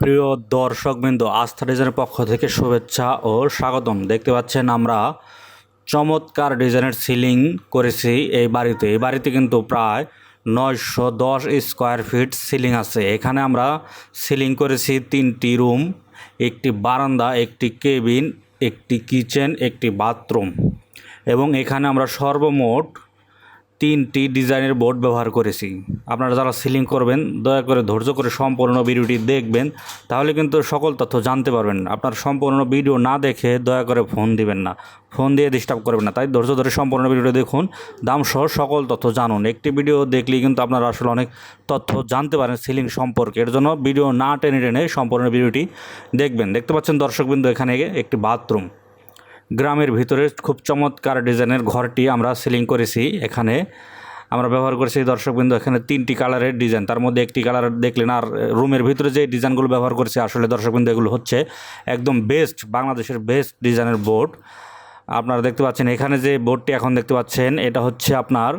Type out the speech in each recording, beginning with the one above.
প্রিয় দর্শকবৃন্দ আস্থা ডিজাইনের পক্ষ থেকে শুভেচ্ছা ও স্বাগতম। দেখতে পাচ্ছেন আমরা চমৎকার ডিজাইনের সিলিং করেছি এই বাড়িতে। এই বাড়িতে কিন্তু প্রায় নয়শো দশ স্কোয়ার ফিট সিলিং আছে। এখানে আমরা সিলিং করেছি তিনটি রুম, একটি বারান্দা, একটি কেবিন, একটি কিচেন, একটি বাথরুম। এবং এখানে আমরা সর্বমোট তিনটি ডিজাইনের বোর্ড ব্যবহার করেছি। আপনারা যারা সিলিং করবেন, দয়া করে ধৈর্য করে সম্পূর্ণ ভিডিওটি দেখবেন, তাহলে কিন্তু সকল তথ্য জানতে পারবেন। আপনার সম্পূর্ণ ভিডিও না দেখে দয়া করে ফোন দিবেন না। ফোন দিয়ে ডিস্টার্ব করবেন না। তাই ধৈর্য ধরে সম্পূর্ণ ভিডিওটি দেখুন। দাম সহ সকল তথ্য জানুন। একটি ভিডিও দেখলেই কিন্তু আপনারা আসলে অনেক তথ্য জানতে পারেন সিলিং সম্পর্কে। এর জন্য ভিডিও না টেনে টেনে সম্পূর্ণ ভিডিওটি দেখবেন। দেখতে পাচ্ছেন দর্শকবৃন্দ, এখানে একটি বাথরুম। গ্রামের ভিতরে খুব চমৎকার ডিজাইনের ঘরটি আমরা সিলিং করেছি এখানে। আমরা ব্যবহার করেছি, দর্শকবৃন্দ, এখানে তিনটি কালারের ডিজাইন। তার মধ্যে একটি কালার দেখলেন আর রুমের ভিতরে যে ডিজাইনগুলো ব্যবহার করেছি, আসলে দর্শকবৃন্দ, এগুলো হচ্ছে একদম বেস্ট বাংলাদেশের বেস্ট ডিজাইনের বোর্ড আপনারা দেখতে পাচ্ছেন, এখানে যে বোর্ডটি এখন দেখতে পাচ্ছেন, এটা হচ্ছে আপনার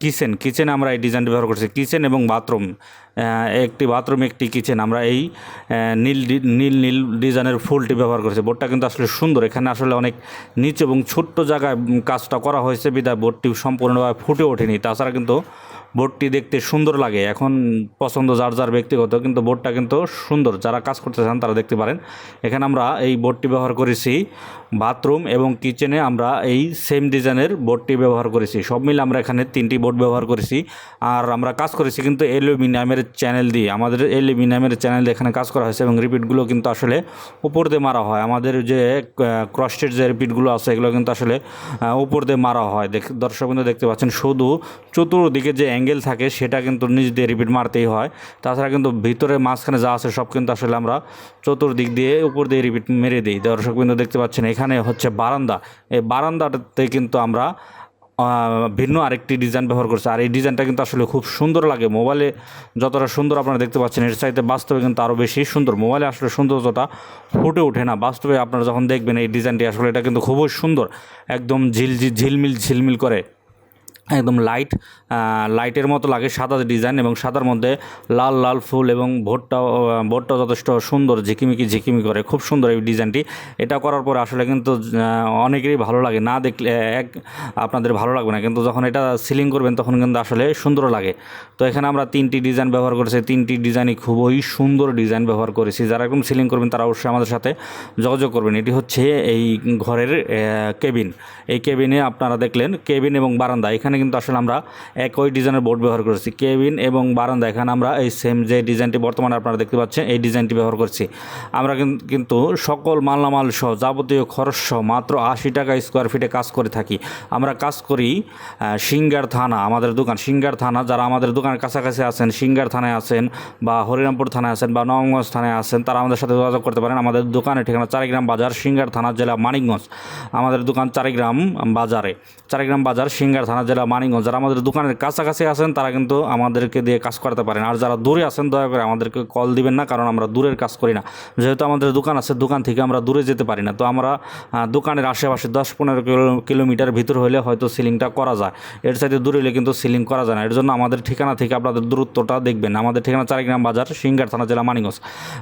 কিচেন কিচেন আমরা এই ডিজাইনটি ব্যবহার করছি। কিচেন এবং বাথরুম একটি বাথরুম, একটি কিচেন আমরা এই নীল নীল নীল ডিজাইনের ফুলটি ব্যবহার করেছি। বোর্ডটা কিন্তু আসলে সুন্দর। এখানে আসলে অনেক নিচ এবং ছোট্ট জায়গায় কাজটা করা হয়েছে। বিদায় বোর্ডটি সম্পূর্ণভাবে ফুটে ওঠেনি। তাছাড়া কিন্তু বোর্ডটি দেখতে সুন্দর লাগে। এখন পছন্দ যার যার ব্যক্তিগত, কিন্তু বোর্ডটা কিন্তু সুন্দর। যারা কাজ করতে চান তারা দেখতে পারেন। এখানে আমরা এই বোর্ডটি ব্যবহার করেছি বাথরুম এবং কিচেনে আমরা এই সেম ডিজাইনের বোর্ডটি ব্যবহার করেছি। সব মিলে আমরা এখানে তিনটি বোর্ড ব্যবহার করেছি, আর আমরা কাজ করেছি কিন্তু অ্যালুমিনিয়ামের চ্যানেল দিয়ে। আমাদের অ্যালুমিনিয়ামের চ্যানেল এখানে কাজ করা হয়েছে এবং রিপিটগুলো কিন্তু আসলে উপর দিয়ে মারা হয়। আমাদের যে ক্রস্টের যে রিপিটগুলো আছে, এগুলো কিন্তু আসলে উপর দিয়ে মারা হয়। দেখ, দর্শক কিন্তু দেখতে পাচ্ছেন, শুধু চতুর্দিকে যে অ্যাঙ্গেল থাকে, সেটা কিন্তু নিজ দিয়ে রিপিট মারতেই হয়। তাছাড়া কিন্তু ভিতরে মাঝখানে যা আছে, সব কিন্তু আসলে আমরা চতুর্দিক দিয়ে উপর দিয়ে রিপিট মেরে দিই। দর্শক কিন্তু দেখতে পাচ্ছেন, এখানে হচ্ছে বারান্দা। এই বারান্দাটাতে কিন্তু আমরা ভিন্ন আরেকটি ডিজাইন ব্যবহার করছে। আর এই ডিজাইনটা কিন্তু আসলে খুব সুন্দর লাগে। মোবাইলে যতটা সুন্দর আপনারা দেখতে পাচ্ছেন, এর চাইতে বাস্তবে কিন্তু আরও বেশি সুন্দর। মোবাইলে আসলে সৌন্দর্যটা ফুটে ওঠে না। বাস্তবে আপনারা যখন দেখবেন এই ডিজাইনটি আসলে এটা কিন্তু খুবই সুন্দর। একদম ঝিল ঝিল- ঝিলমিল ঝিলমিল করে। একদম লাইট লাইটের মতো লাগে সাদা ডিজাইন এবং সাদার মধ্যে লাল লাল ফুল এবং ভোটটাও ভোটটাও যথেষ্ট সুন্দর, ঝিকিমিকি, ঝিকিমি করে। খুব সুন্দর এই ডিজাইনটি এটা করার পরে আসলে কিন্তু অনেকেরই ভালো লাগে। না দেখলে এক, আপনাদের ভালো লাগবে না। কিন্তু যখন এটা সিলিং করবেন, তখন কিন্তু আসলে সুন্দর লাগে। তো এখানে আমরা তিনটি ডিজাইন ব্যবহার করেছি। তিনটি ডিজাইনই খুবই সুন্দর ডিজাইন ব্যবহার করেছি। যারা একদম সিলিং করবেন, তারা অবশ্যই আমাদের সাথে যোগাযোগ করবেন। এটি হচ্ছে এই ঘরের কেবিন এই কেবিনে আপনারা দেখলেন কেবিন এবং বারান্দা। এখানে কিন্তু আসলে আমরা একই ডিজাইনের বোর্ড ব্যবহার করেছি। কেবিন এবং বারান্দা, এখানে আমরা এই সেম যে ডিজাইনটি বর্তমানে আপনারা দেখতে পাচ্ছেন, এই ডিজাইনটি ব্যবহার করছি। আমরা কিন্তু সকল মালামাল সহ যাবতীয় খরচ সহ মাত্র আশি টাকা স্কোয়ার ফিটে কাজ করে থাকি। আমরা কাজ করি সিঙ্গার থানা, আমাদের দোকান, সিঙ্গার থানা, যারা আমাদের দোকানের কাছাকাছি আছেন, সিঙ্গার থানায় আছেন বা হরিরামপুর থানায় আছেন বা নবগঞ্জ থানায় আছেন, তারা আমাদের সাথে যোগাযোগ করতে পারেন। আমাদের দোকানের ঠিকানা চারিগ্রাম বাজার, সিঙ্গার থানা, জেলা মানিকগঞ্জ। আমাদের দোকান চারিগ্রাম বাজারে। চারিগ্রাম বাজার, সিঙ্গার থানা, জেলা মানিকগঞ্জ, যারা আমাদের দোকানের কাছাকাছি আছেন, তারা কিন্তু আমাদেরকে দিয়ে কাজ করাতে পারেন। আর যারা দূরে আছেন, দয়া করে আমাদেরকে কল দিবেন না, কারণ আমরা দূরের কাজ করি না। যেহেতু আমাদের দোকান আছে, দোকান থেকে আমরা দূরে যেতে পারি না। তো আমরা দোকানের আশেপাশে দশ পনেরো কিলো- কিলোমিটার ভিতর হলে হয়তো সিলিংটা করা যায়। এর সাথে দূরে হলে কিন্তু সিলিং করা যায় না। এর জন্য আমাদের ঠিকানা থেকে আপনাদের দূরত্বটা দেখবেন। আমাদের ঠিকানা চারিগ্রাম বাজার, সিঙ্গার থানা, জেলা মানিগঞ্জ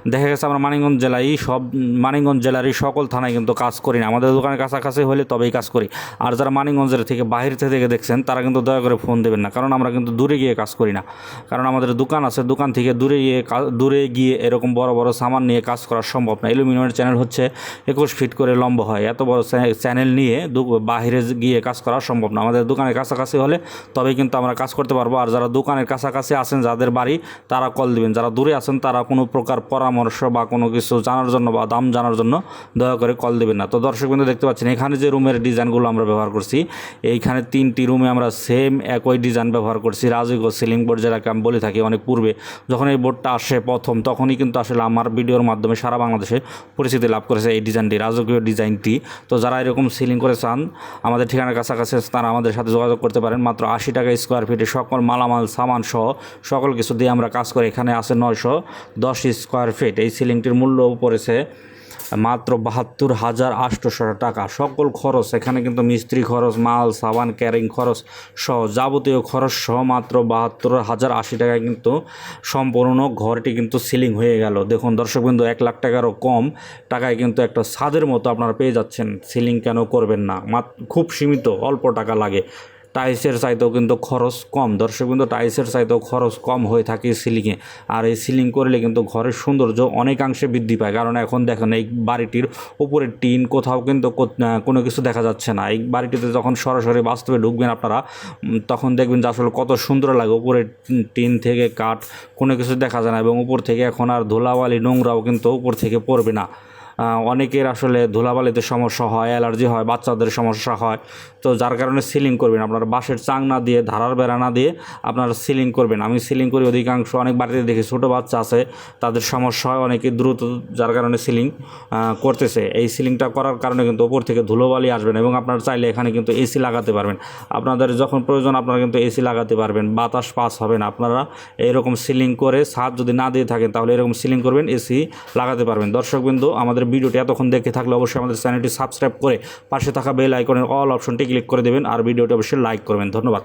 দেখা গেছে আমরা মানিকগঞ্জ জেলায় সব, মানিকগঞ্জ জেলারই সকল থানায় কিন্তু কাজ করি না। আমাদের দোকানের কাছাকাছি হলে তবেই কাজ করি। আর যারা মানিকগঞ্জের থেকে, বাহির থেকে দেখছেন তারা কিন্তু দয়া করে ফোন দেবেন না। কারণ আমরা কিন্তু দূরে গিয়ে কাজ করি না। কারণ আমাদের দোকান আছে, দোকান থেকে দূরে গিয়ে দূরে গিয়ে এরকম বড় বড় সামান নিয়ে কাজ করা সম্ভব না। অ্যালুমিনিয়ামের চ্যানেল হচ্ছে একুশ ফিট করে লম্বা হয়। এত বড় চ্যানেল নিয়ে বাহিরে গিয়ে কাজ করা সম্ভব না। আমাদের দোকানের কাছাকাছি হলে তবেই কিন্তু আমরা কাজ করতে পারব। আর যারা দোকানের কাছাকাছি আছেন, যাদের বাড়ি, তারা কল দিবেন। যারা দূরে আছেন, তারা কোনো প্রকার পরামর্শ বা কোনো কিছু জানার জন্য বা দাম জানার জন্য দয়া করে কল দিবেন না। তো দর্শক বিন্দু দেখতে পাচ্ছেন, এখানে যে রুমের ডিজাইনগুলো আমরা ব্যবহার করছি, এইখানে তিনটি রুমে আমরা সেম একই ডিজাইন ব্যবহার করছি। রাজুগ সিলিং বোর্ড যেটাকে আমি বলে থাকি অনেক পূর্বে, যখন এই বোর্ডটা আসে প্রথম, তখনই কিন্তু আসলে আমার ভিডিওর মাধ্যমে সারা বাংলাদেশে পরিচিতি লাভ করেছে এই ডিজাইনটি রাজকীয় ডিজাইনটি তো যারা এরকম সিলিং করে চান, আমাদের ঠিকানার কাছাকাছি তারা আমাদের সাথে যোগাযোগ করতে পারেন। মাত্র আশি টাকা স্কোয়ার ফিটে সকল মালামাল, সামান সহ সকল কিছু দিয়ে আমরা কাজ করি এখানে আছে নয়শো দশ স্কোয়ার ফিট এই সিলিংটির মূল্য পড়েছে মাত্র বাহাত্তর হাজার আটশোশো টাকা। সকল খরচ, এখানে কিন্তু মিস্ত্রি খরচ, মাল, সাবান, ক্যারিং খরচ সহ যাবতীয় খরচ সহ মাত্র বাহাত্তর হাজার আশি টাকায় কিন্তু সম্পূর্ণ ঘরটি কিন্তু সিলিং হয়ে গেল। দেখুন দর্শক বিন্দু এক লাখ টাকারও কম টাকায় কিন্তু একটা ছাদের মতো আপনারা পেয়ে যাচ্ছেন। সিলিং কেন করবেন না? খুব সীমিত, অল্প টাকা লাগে। টাইলসের চাইতেও কিন্তু খরচ কম। দর্শক কিন্তু টাইলসের চাইতেও খরচ কম হয়ে থাকে সিলিংয়ে। আর এই সিলিং করলে কিন্তু ঘরের সৌন্দর্য অনেকাংশে বৃদ্ধি পায়। কারণ এখন দেখেন, এই বাড়িটির উপরের টিন কোথাও কিন্তু কোনো কিছু দেখা যাচ্ছে না। এই বাড়িটিতে যখন সরাসরি বাস্তবে ঢুকবেন আপনারা তখন দেখবেন যে আসলে কত সুন্দর লাগে। উপরের টিন থেকে কাঠ কোনো কিছু দেখা যায় না এবং উপর থেকে এখন আর ধুলাবালি নোংরাও কিন্তু উপর থেকে পড়বে না। অনেকের আসলে ধুলাবালিতে সমস্যা হয়, অ্যালার্জি হয়, বাচ্চাদের সমস্যা হয়। তো যার কারণে সিলিং করবেন। আপনার বাঁশের চাং না দিয়ে, ধারার বেড়া না দিয়ে আপনারা সিলিং করবেন। আমি সিলিং করি অধিকাংশ, অনেক বাড়িতে দেখি ছোটো বাচ্চা আছে, তাদের সমস্যা হয়, অনেকে দ্রুত যার কারণে সিলিং করতেছে। এই সিলিংটা করার কারণে কিন্তু ওপর থেকে ধুলোবালি আসবেন এবং আপনারা চাইলে এখানে কিন্তু এসি লাগাতে পারবেন। আপনাদের যখন প্রয়োজন, আপনারা কিন্তু এসি লাগাতে পারবেন। বাতাস পাস হবে না। আপনারা এরকম সিলিং করে ছাদ যদি না দিয়ে থাকেন, তাহলে এরকম সিলিং করবেন, এসি লাগাতে পারবেন। দর্শকবিন্দু, আমাদের ভিডিওটি এতক্ষণ দেখে থাকলে অবশ্যই আমাদের চ্যানেলটি সাবস্ক্রাইব করে পাশে থাকা বেল আইকনের অল অপশনটি ক্লিক করে দেবেন আর ভিডিওটি অবশ্যই লাইক করবেন। ধন্যবাদ।